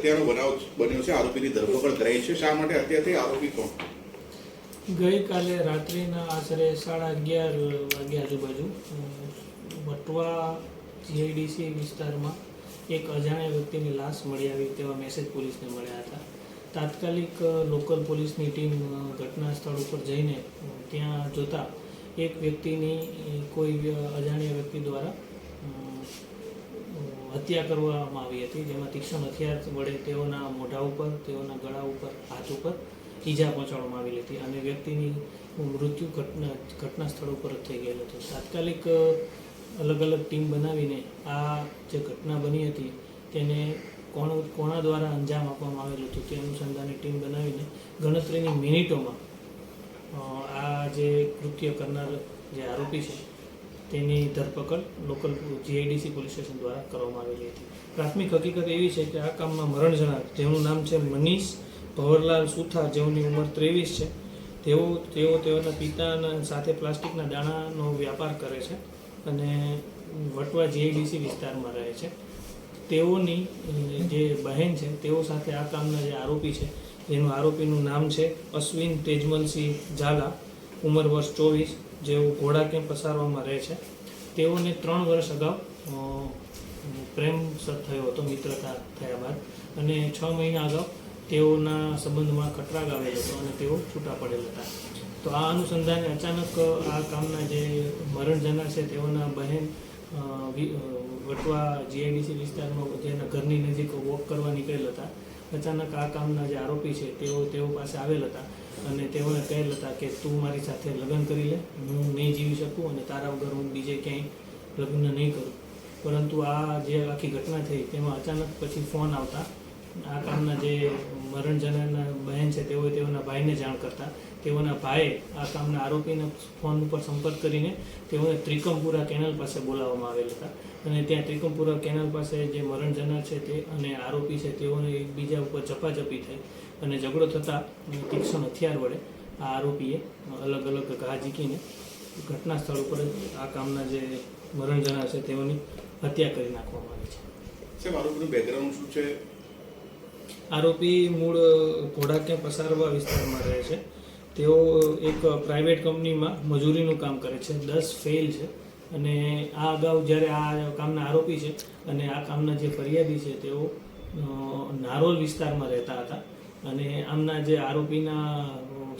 હત્યાનો બનાવ બન્યો છે, આરોપીની ધરપકડ કરાઈ છે. શા માટે હત્યા થઈ આરોપી કોણ? ગઈકાલે રાત્રિના આશરે સાડા અગિયાર વાગ્યા આજુબાજુ વટવા જીઆઈડીસી વિસ્તારમાં એક અજાણ્યા વ્યક્તિની લાશ મળી આવી તેવા મેસેજ પોલીસને મળ્યા હતા. તાત્કાલિક લોકલ પોલીસની ટીમ ઘટના સ્થળ ઉપર જઈને ત્યાં જોતા એક વ્યક્તિની કોઈ અજાણ્યા વ્યક્તિ દ્વારા હત્યા કરવામાં આવી હતી, જેમાં તીક્ષ્ણ હથિયાર વડે તેઓના મોઢા ઉપર, તેઓના ગળા ઉપર, હાથ ઉપર ઈજા પહોંચાડવામાં આવેલી હતી. અને વ્યક્તિની મૃત્યુ ઘટના ઘટના સ્થળ ઉપર જ થઈ ગયેલું હતું. તાત્કાલિક અલગ અલગ ટીમ બનાવીને આ જે ઘટના બની હતી, તેને કોણ કોણા દ્વારા અંજામ આપવામાં આવેલું હતું, તે અનુસંધાની ટીમ બનાવીને ગણતરીની મિનિટોમાં આ જે કૃત્ય કરનાર જે આરોપી છે તેની ધરપકડ લોકલ જીઆઈડીસી પોલીસ સ્ટેશન દ્વારા કરવામાં આવેલી હતી. પ્રાથમિક હકીકત એવી છે કે આ કામમાં મરણ જનાર, જેનું નામ છે મનીષ ભવરલાલ સુથાર, જેઓની ઉંમર ત્રેવીસ છે, તેઓ તેઓ તેઓના પિતાના સાથે પ્લાસ્ટિકના દાણાનો વ્યાપાર કરે છે અને વટવા જીઆઈડીસી વિસ્તારમાં રહે છે. તેઓની જે બહેન છે, તેઓ સાથે આ કામના જે આરોપી છે, જેનું આરોપીનું નામ છે અશ્વિન તેજમલસિંહ ઝાલા, ઉંમર વર્ષ ચોવીસ. જેઓ ઘોડા કેમ્પ પસારવામાં રહે છે, તેઓને ત્રણ વર્ષ અગાઉ પ્રેમ થયો હતો, મિત્રતા થયા બાદ. અને છ મહિના અગાઉ તેઓના સંબંધમાં કટરાગ આવેલ હતો અને તેઓ છૂટા પડેલ હતા. તો આ અનુસંધાને અચાનક આ કામના જે મરણ જનાર છે, તેઓના બહેન વટવા જીઆઈડીસી વિસ્તારમાં તેના ઘરની નજીક વોક કરવા નીકળેલ હતા. અચાનક આ કામના જે આરોપી છે, તેઓ તેઓ પાસે આવેલ હતા અને તેઓને કહેલ હતા કે તું મારી સાથે લગ્ન કરી લે, હું નહીં જીવી શકું અને તારા વગર હું બીજે ક્યાંય લગ્ન નહીં કરું. પરંતુ આ જે આખી ઘટના થઈ, તેમાં અચાનક પછી ફોન આવતા આ કામના જે મરણ જનારના બહેન છે, તેઓએ તેઓના ભાઈને જાણ કરતા. તેઓના ભાઈએ આ કામના આરોપીને ફોન ઉપર સંપર્ક કરીને તેઓને ત્રિકમપુરા કેનલ પાસે બોલાવવામાં આવેલ હતા. અને ત્યાં ત્રિકમપુરા કેનલ પાસે જે મરણ જનાર છે તે અને આરોપી છે, તેઓને એકબીજા ઉપર ઝપાઝપી થઈ અને ઝઘડો થતાં તીક્ષ્ણ હથિયાર વડે આ આરોપીએ અલગ અલગ ઘા ઝીકીને ઘટના સ્થળ ઉપર જ આ કામના જે મરણ જનાર છે, તેઓની હત્યા કરી નાખવામાં આવી છે. આરોપીનું બેકગ્રાઉન્ડ શું છે? આરોપી મૂળ ઘોડા ક્યાં પસારવા વિસ્તારમાં રહે છે. તેઓ એક પ્રાઇવેટ કંપનીમાં મજૂરીનું કામ કરે છે. દસ ફેલ છે. અને આ અગાઉ જ્યારે આ કામના આરોપી છે અને આ કામના જે ફરિયાદી છે, તેઓ નારોલ વિસ્તારમાં રહેતા હતા. અને આમના જે આરોપીના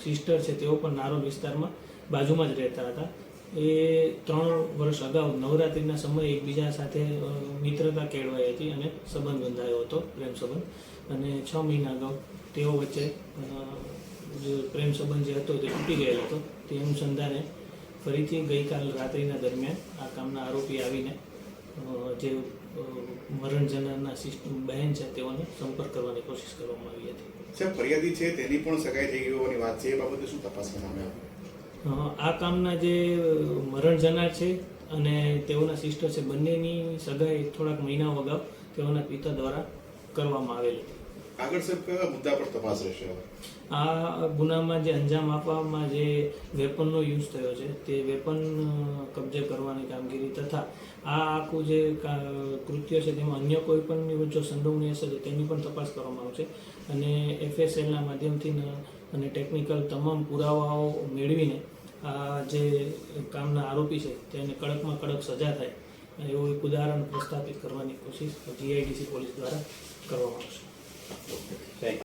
સિસ્ટર છે, તેઓ પણ નારોલ વિસ્તારમાં બાજુમાં જ રહેતા હતા. એ ત્રણ વર્ષ અગાઉ નવરાત્રિના સમયે એકબીજા સાથે મિત્રતા કેળવાઈ હતી અને સંબંધ બંધાયો હતો, પ્રેમ સંબંધ. અને છ મહિના અગાઉ તેઓ વચ્ચે જે પ્રેમ સંબંધ જે હતો તે તૂટી ગયેલો હતો. તે અનુસંધાને ફરીથી ગઈકાલ રાત્રિના દરમિયાન આ કામના આરોપી આવીને જે મરણ જનારના સિસ્ટમ બહેન છે તેઓને સંપર્ક કરવાની કોશિશ કરવામાં આવી હતી. ફરિયાદી છે તેની પણ સગાઈ થઈ ગઈ હોવાની વાત છે. એ બાબતે શું તપાસ કરવામાં આવે? આ કામના જે મરણ જનાર છે અને તેઓના સિસ્ટર છે બંનેની સગાઈ થોડાક મહિનાઓ અગાઉ તેઓના પિતા દ્વારા કરવામાં આવેલી. આગળ સાહેબ, કયા મુદ્દા પર તપાસ રહેશે આ ગુનામાં જે અંજામ આપવામાં જે વેપનનો યુઝ થયો છે, તે વેપન કબજે કરવાની કામગીરી તથા આ આખું જે કૃત્ય છે, તેમાં અન્ય કોઈ પણ જો સંડોવણી હશે, તો તેની પણ તપાસ કરવામાં આવશે. અને એફએસએલના માધ્યમથી અને ટેકનિકલ તમામ પુરાવાઓ મેળવીને આ જે કામના આરોપી છે, તેને કડકમાં કડક સજા થાય, એવું એક ઉદાહરણ પ્રસ્થાપિત કરવાની કોશિશ જીઆઈડીસી પોલીસ દ્વારા કરવામાં આવશે. Thank you.